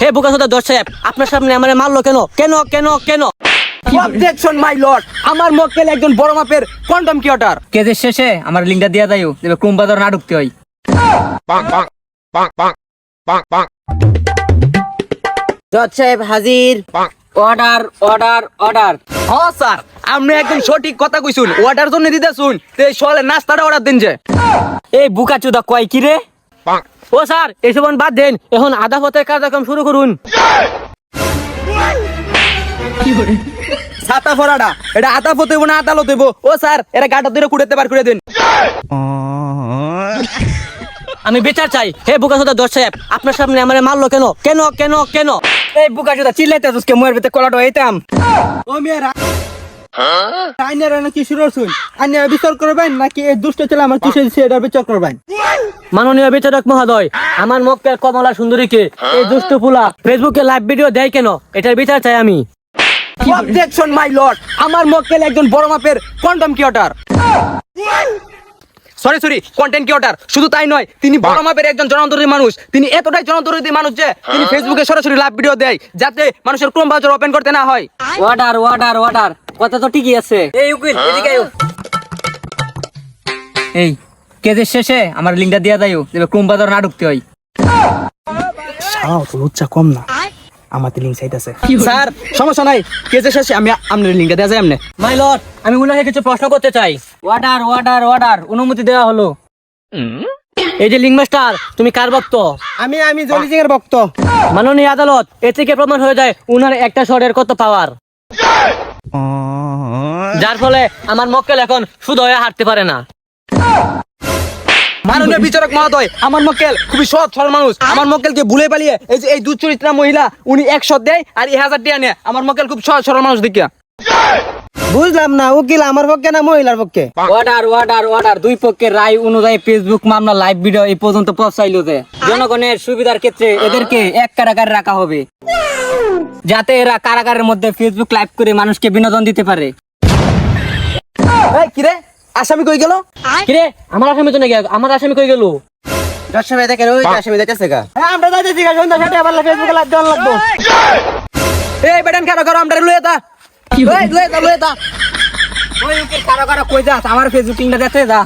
হে বোকা সোদা দশ সাহেব আপনার সামনে আমার মারলো কেন? কেন কেন কেন? অবজেকশন মাই লর্ড আমার মক্কেল একজন বড় মাপের কন্ডম কিওটার কেজের শেষে আমার লিঙ্কটা দিয়া দাইও দেবে ক্রোম বাজার না ঢুকতে হয়। bonk, bonk, bonk, bonk, bonk, bonk, জজ সাহেব হাজির। অর্ডার অর্ডার অর্ডার হ্যাঁ স্যার আপনি একদম সঠিক কথা কইছুন। অর্ডার জন্য দিতে শুন তে সকালে নাস্তাটা অর্ডার দিন যে। এই বুকা চুদা কয় কি রে? bonk. ও স্যার, এসব বাদ দেন। এখন আধা পথের কার্যক্রম শুরু করুন। ছাতা এটা আতা না আদালত হইব। ও স্যার, এটা গাটা ধরে কুড়াতে পার করে দিন। আমি বিচার চাই। হে বোকা সোদা দশ সাহেব, আপনার সামনে আমার মারলো কেন? কেন কেন কেন? এই বুকা চুদা চিল্লাইতে তুসকে মুয়ের কলাটা ও মেয়েরা। আইনের নাকি শুরু শুন আইনে বিচার করবেন নাকি এই দুষ্ট ছেলে আমার কিসে দিচ্ছে বিচার করবেন মাননীয় বিচারক মহোদয় আমার মক্কেল কমলা সুন্দরীকে এই দুষ্ট ফুলা ফেসবুকে লাইভ ভিডিও দেয় কেন? এটার বিচার চাই আমি। অবজেকশন মাই লর্ড আমার মক্কেল একজন বড় মাপের condom creator sorry sorry content creator শুধু তাই নয় তিনি বড় মাপের একজন জনদরদী মানুষ। তিনি এতটাই জনদরদী মানুষ যে তিনি ফেসবুকে সরাসরি লাইভ ভিডিও দেয় যাতে মানুষের ক্রোম ব্রাউজার ওপেন করতে না হয়। ওয়াটার ওয়াটার অর্ডার কথা তো ঠিকই আছে। এই উকিল এদিকে আয়ো এই কেজের শেষে আমার লিঙ্কটা দিয়া দাইও দেবে ক্রোম বাজার না ঢুকতে হয়। শাও তো লুচ্চা কম না। লিঙ্ক আছে। স্যার সমস্যা নাই। কেসে শেষে আমি আপনার লিঙ্কটা দেওয়া যায় এমনি। মাই লর্ড আমি উনাকে কিছু প্রশ্ন করতে চাই। অর্ডার অর্ডার অর্ডার অনুমতি দেওয়া হলো। এই যে লিঙ্ক মাস্টার তুমি কার ভক্ত? আমি আমি জলি সিং এর ভক্ত। মাননীয় আদালত এ থেকে প্রমাণ হয়ে যায় উনার একটা শটের কত পাওয়ার যার ফলে আমার মক্কেল এখন শুধু হয়ে হাঁটতে পারে না। মাননীয় বিচারক মহোদয় আমার মক্কেল খুবই সৎ সরল মানুষ। আমার মক্কেলকে ভুলে পালিয়ে এই যে এই দুচরিত্রা মহিলা উনি একশো দেয় আর এই হাজার টাকা নেয়। আমার মক্কেল খুব সৎ সরল মানুষ দেখিয়া। বুঝলাম না উকিল আমার পক্ষে না মহিলার পক্ষে? অর্ডার অর্ডার অর্ডার দুই পক্ষের রায় অনুযায়ী ফেসবুক মামলা লাইভ ভিডিও এই পর্যন্ত পৌঁছাইলো যে জনগণের সুবিধার ক্ষেত্রে এদেরকে এক কারাগারে রাখা হবে। যাতে এরা কারাগারের মধ্যে ফেসবুক লাইভ করে মানুষকে বিনোদন দিতে পারে। এই কিরে? আসামি কই গেল? কিরে? আমার আসামি তো নাকি? আমার আসামি কই গেল? দশ সময় দেখেন ওই আসামি দেখেছে গা। আমরা যাইতেছি গা সন্ধ্যা সাথে আবার ফেসবুকে লাইভ দেওয়া লাগবো। এই বেটান কারও কারও আমরা লুয়ে তা কি লুয়ে তা লুয়ে তা ওই কারও কারও কই যাস? আমার ফেসবুক লিঙ্কটা দেখতে যা।